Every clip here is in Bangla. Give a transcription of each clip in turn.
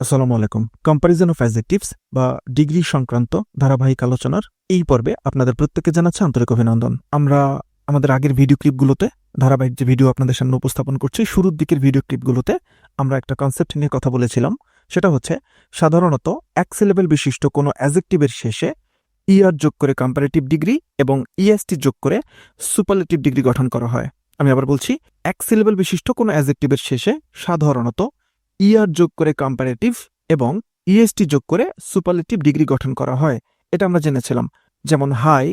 আসসালামু আলাইকুম। কম্পারিজন অফ অ্যাজেক্টিভস বা ডিগ্রি সংক্রান্ত ধারাবাহিক আলোচনার এই পর্বে আপনাদের প্রত্যেককে জানাচ্ছে আন্তরিক অভিনন্দন। আমরা আমাদের আগের ভিডিও ক্লিপগুলোতে ধারাবাহিক যে ভিডিও আপনাদের সামনে উপস্থাপন করছি, শুরুর দিকের ভিডিও ক্লিপগুলোতে আমরা একটা কনসেপ্ট নিয়ে কথা বলেছিলাম। সেটা হচ্ছে, সাধারণত এক সিলেবেল বিশিষ্ট কোনো অ্যাজেক্টিভের শেষে ইআর যোগ করে কম্পারেটিভ ডিগ্রি এবং ইএসটি যোগ করে সুপারলেটিভ ডিগ্রি গঠন করা হয়। আমি আবার বলছি, এক সিলেবেল বিশিষ্ট কোনো অ্যাজেক্টিভের শেষে সাধারণত ইআর যোগ করে কম্পারেটিভ এবং ইএসটি যোগ করে সুপারলেটিভ ডিগ্রি গঠন করা হয়। এটা আমরা জেনেছিলাম। যেমন high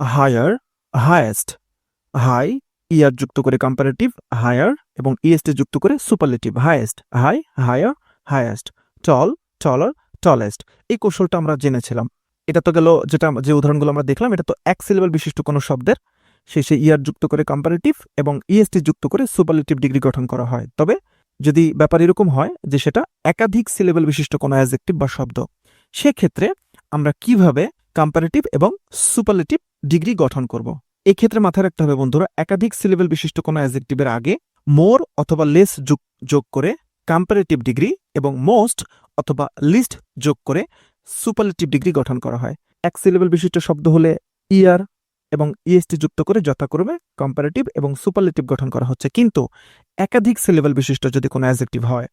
higher highest high ER যুক্ত করে কম্পারেটিভ হায়ার এবং ইএসটি যুক্ত করে superlative highest high higher highest tall taller tallest এই কৌশলটা আমরা জেনেছিলাম। এটা তো গেল যেটা যে উদাহরণগুলো আমরা দেখলাম, এটা তো এক সিলেবেল বিশিষ্ট কোনো শব্দের। শেষে ইয়ার যুক্ত করে কম্পারেটিভ এবং ইএসটি যুক্ত করে সুপারলেটিভ ডিগ্রি গঠন করা হয়। তবে যদি ব্যাপার এরকম হয় যে সেটা একাধিক সিলেবেল বিশিষ্ট কোনো অ্যাজেক্টিভ বা শব্দ, সেক্ষেত্রে আমরা কীভাবে কম্পারেটিভ এবং সুপারলেটিভ ডিগ্রি গঠন করব? এই ক্ষেত্রে মাথায় রাখতে হবে বন্ধুরা, একাধিক সিলেবেল বিশিষ্ট কোনো অ্যাজেক্টিভের আগে মোর অথবা লেস যোগ যোগ করে কম্পারেটিভ ডিগ্রি এবং মোস্ট অথবা লিস্ট যোগ করে সুপারলেটিভ ডিগ্রি গঠন করা হয়। এক সিলেবেল বিশিষ্ট শব্দ হলে ইয়ার এবং ইএসটি যুক্ত করে যথাক্রমে কম্পারেটিভ এবং সুপারলেটিভ গঠন করা হচ্ছে। কিন্তু একাধিক সিলেবেল বিশিষ্ট যদি কোনো অ্যাজেক্টিভ হয়,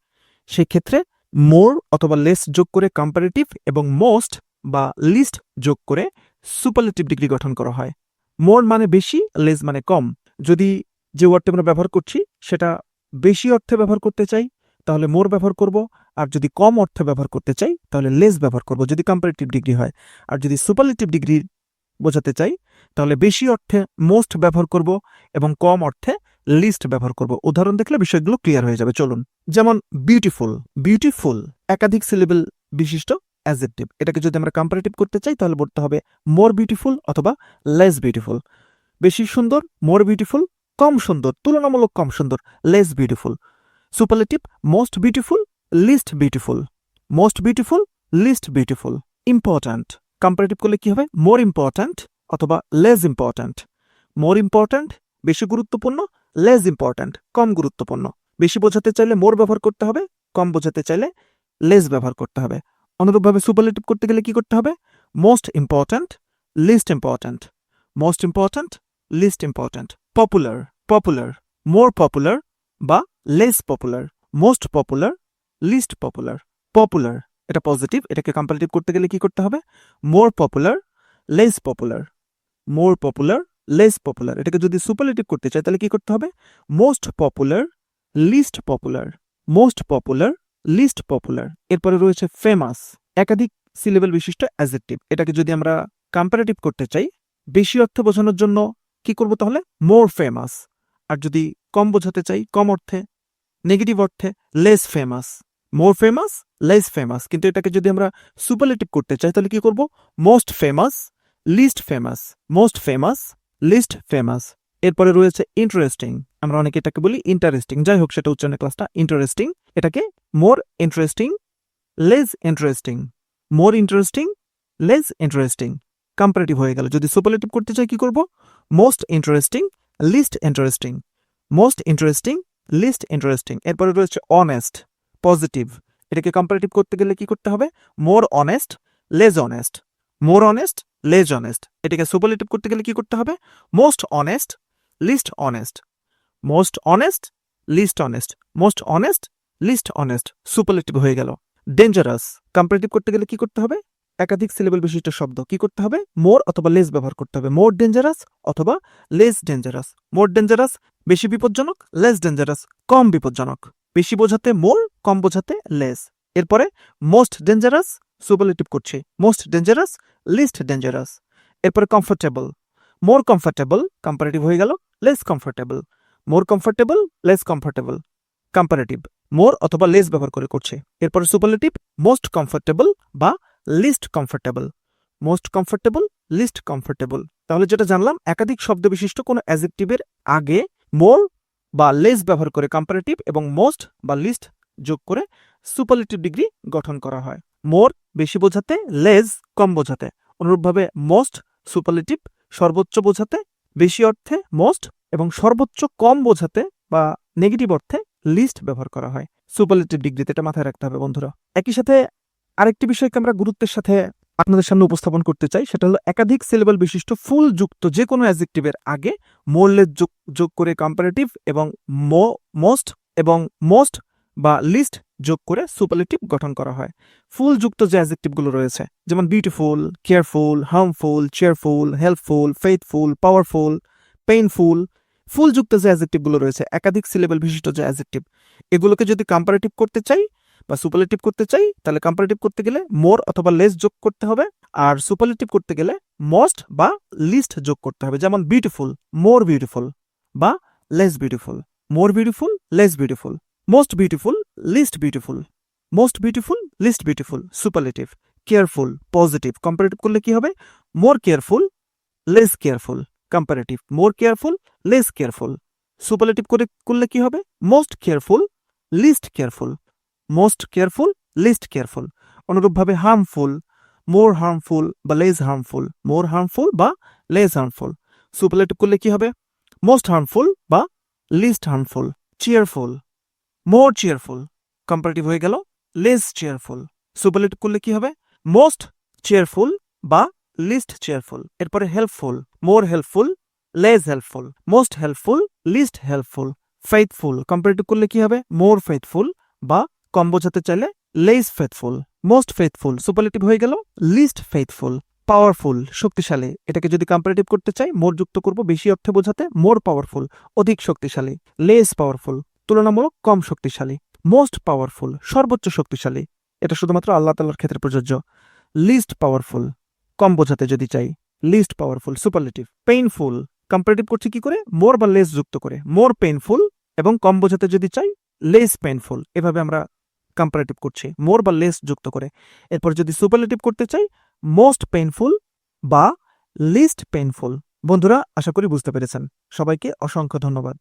সেক্ষেত্রে মোর অথবা লেস যোগ করে কম্পারেটিভ এবং মোস্ট বা লিস্ট যোগ করে সুপারলেটিভ ডিগ্রি গঠন করা হয়। মোর মানে বেশি লেস মানে কম। যদি যে ওয়ার্ডটা আমরা ব্যবহার করছি, সেটা বেশি অর্থে ব্যবহার করতে চাই, তাহলে মোর ব্যবহার করব। আর যদি কম অর্থে ব্যবহার করতে চাই, তাহলে লেস ব্যবহার করব। যদি কম্পারেটিভ ডিগ্রি হয়। আর যদি সুপারলেটিভ ডিগ্রি বোঝাতে চাই, তাহলে বেশি অর্থে মোস্ট ব্যবহার করব এবং কম অর্থে লিস্ট ব্যবহার করব। উদাহরণ দেখলে বিষয়গুলো ক্লিয়ার হয়ে যাবে। চলুন, যেমন বিউটিফুল বিউটিফুল একাধিক সিলেবেল বিশিষ্ট অ্যাজেক্টিভ এটাকে যদি আমরা কম্পারেটিভ করতে চাই, তাহলে বলতে হবে মোর বিউটিফুল অথবা লেস বিউটিফুল বেশি সুন্দর মোর বিউটিফুল কম সুন্দর, তুলনামূলক কম সুন্দর less beautiful superlative most beautiful least beautiful most beautiful least beautiful important comparative করলে কি হবে? মোর ইম্পর্ট্যান্ট অথবা লেস ইম্পর্ট্যান্ট মোর ইম্পর্ট্যান্ট বেশি গুরুত্বপূর্ণ লেস ইম্পর্ট্যান্ট কম গুরুত্বপূর্ণ। বেশি বোঝাতে চাইলে মোর ব্যবহার করতে হবে, কম বোঝাতে চাইলে লেস ব্যবহার করতে হবে। অনুরূপভাবে সুপারলেটিভ করতে গেলে কি করতে হবে? Most important least important most important least important popular popular more popular বা less popular most popular least popular popular এটা পজিটিভ এটাকে কম্পারেটিভ করতে গেলে কি করতে হবে? More popular less popular more popular less popular এটাকে যদি সুপারলেটিভ করতে চাই, তাহলে কি করতে হবে? Most popular least popular most popular least popular এরপরে রয়েছে ফেমাস একাধিক সিলেবেল বিশিষ্ট অ্যাজেক্টিভ এটাকে যদি আমরা কম্পারেটিভ করতে চাই, বেশি অর্থে বোঝানোর জন্য কি করব তাহলে? মোর ফেমাস আর যদি কম বোঝাতে চাই, কম অর্থে নেগেটিভ অর্থে less famous more famous less famous কিন্তু এটাকে যদি আমরা সুপারলেটিভ করতে চাই, তাহলে কি করব? Most famous least famous most famous least famous এরপরে রয়েছে ইন্টারেস্টিং আমরা অনেকে এটাকে বলি ইন্টারেস্টিং যাই হোক, সেটা উচ্চারণের ক্লাসটা ইন্টারেস্টিং এটাকে more interesting less interesting more interesting less interesting comparative হয়ে গেল। যদি সুপারলেটিভ করতে চাই, কি করব? Most interesting least interesting most interesting least interesting এরপরে রয়েছে অনেস্ট পজিটিভ এটাকে কম্পারেটিভ করতে গেলে কি করতে হবে? More honest less honest more honest less honest এটাকে সুপারলেটিভ করতে গেলে কি করতে হবে? Most honest least honest most honest least honest most honest least honest superlative হয়ে গেল। ডেঞ্জারাস কম্পারেটিভ করতে গেলে কি করতে হবে? একাধিক সিলেবল বিশিষ্ট শব্দ। কি করতে হবে? মোর অথবা লেস ব্যবহার করতে হবে। মোর ডেঞ্জারাস অথবা লেস ডেঞ্জারাস মোর ডেঞ্জারাস বেশি বিপজ্জনক লেস ডেঞ্জারাস কম বিপজ্জনক। বেশি বোঝাতে মোর, কম বোঝাতে লেস এরপরে মোস্ট ডেঞ্জারাস সুপারলেটিভ করছে। মোস্ট ডেঞ্জারাস লিস্ট ডেঞ্জারাস এরপরে কমফোর্টেবল মোর কমফোর্টেবল কম্পারেটিভ হয়ে গেল less comfortable more comfortable less comfortable comparative more অথবা লেস ব্যবহার করে করছে। এরপরে সুপারলেটিভ মোস্ট কমফোর্টেবল বা least comfortable most comfortable least comfortable তাহলে যেটা জানলাম, একাধিক শব্দ বিশিষ্ট কোনো অ্যাজেক্টিভের আগে মোর বা লেস ব্যবহার করে কম্পারেটিভ এবং মোস্ট বা লিস্ট যোগ করে সুপারলেটিভ ডিগ্রি গঠন করা হয়। মোর বেশি বোঝাতে লেস কম বোঝাতে। অনুরূপভাবে মোস্ট সুপারলেটিভ সর্বোচ্চ বোঝাতে, বেশি অর্থে মোস্ট এবং সর্বোচ্চ কম বোঝাতে বা নেগেটিভ অর্থে লিস্ট ব্যবহার করা হয়। সুপারলেটিভ ডিগ্রিতে এটা মাথায় রাখতে হবে বন্ধুরা। একই সাথে আরেকটি বিষয়কে আমরা গুরুত্বের সাথে আপনাদের সামনে উপস্থাপন করতে চাই, সেটা হলো একাধিক সিলেবল বিশিষ্ট ফুল যুক্ত যে কোনো অ্যাজেক্টিভের আগে মোরলেস যোগ যোগ করে কম্পারেটিভ এবং মোস্ট এবং মোস্ট বা লিস্ট যোগ করে সুপারলেটিভ গঠন করা হয়। ফুল যুক্ত যে অ্যাজেক্টিভগুলো রয়েছে, যেমন beautiful careful harmful cheerful helpful faithful powerful painful full যুক্ত যে অ্যাজেক্টিভগুলো রয়েছে, একাধিক সিলেবল বিশিষ্ট যে অ্যাজেক্টিভ এগুলোকে যদি কম্পারেটিভ করতে চাই বা সুপারলেটিভ করতে চাই, তাহলে কম্পারেটিভ করতে গেলে মোর অথবা লেস যোগ করতে হবে। আর সুপারলেটিভ করতে গেলে মোস্ট বা লিস্ট যোগ করতে হবে। যেমন বিউটিফুল মোর বিউটিফুল বা less beautiful more beautiful less beautiful most beautiful least beautiful most beautiful least beautiful superlative careful positive comparative করলে কি হবে? More careful less careful comparative more careful less careful superlative করে করলে কি হবে? Most careful least careful most careful least careful অনুরূপভাবে হার্মফুল মোর হার্মফুল বা লেস হার্মফুল মোর হার্মফুল বা লেস হার্মফুল সুপারলেটিভ করলে কি হবে? মোস্ট হার্মফুল বা least harmful cheerful more cheerful comparative হয়ে গেল লেস চেয়ারফুল সুপারলেটিভ করলে কি হবে? মোস্ট চেয়ারফুল বা লিস্ট চেয়ারফুল এরপরে helpful more helpful less helpful most helpful least helpful faithful comparative করলে কি হবে? মোর ফেথফুল বা কম বোঝাতে চাইলে less faithful most faithful superlative হয়ে গেল লিস্ট ফেথফুল পাওয়ারফুল শক্তিশালী। এটাকে যদি কম্পারেটিভ করতে চাই মোর যুক্ত করব বেশি অর্থে বোঝাতে মোর পাওয়ারফুল অধিক শক্তিশালী লেস পাওয়ারফুল তুলনামূলক কম শক্তিশালী মোস্ট পাওয়ারফুল সর্বোচ্চ শক্তিশালী। এটা শুধুমাত্র আল্লাহ তাল্লার ক্ষেত্রে প্রযোজ্য। লিস্ট পাওয়ারফুল কম বোঝাতে যদি চাই least powerful superlative painful comparative করছে কি করে? মোর বা লেস যুক্ত করে। মোর পেইনফুল এবং কম বোঝাতে যদি চাই লেস পেইনফুল এভাবে আমরা কম্পারেটিভ করছি মোর বা লেস যুক্ত করে। এরপর যদি সুপারলেটিভ করতে চাই মোস্ট পেইনফুল বা লিস্ট পেইনফুল বন্ধুরা, আশা করি বুঝতে পেরেছেন। সবাইকে অসংখ্য ধন্যবাদ।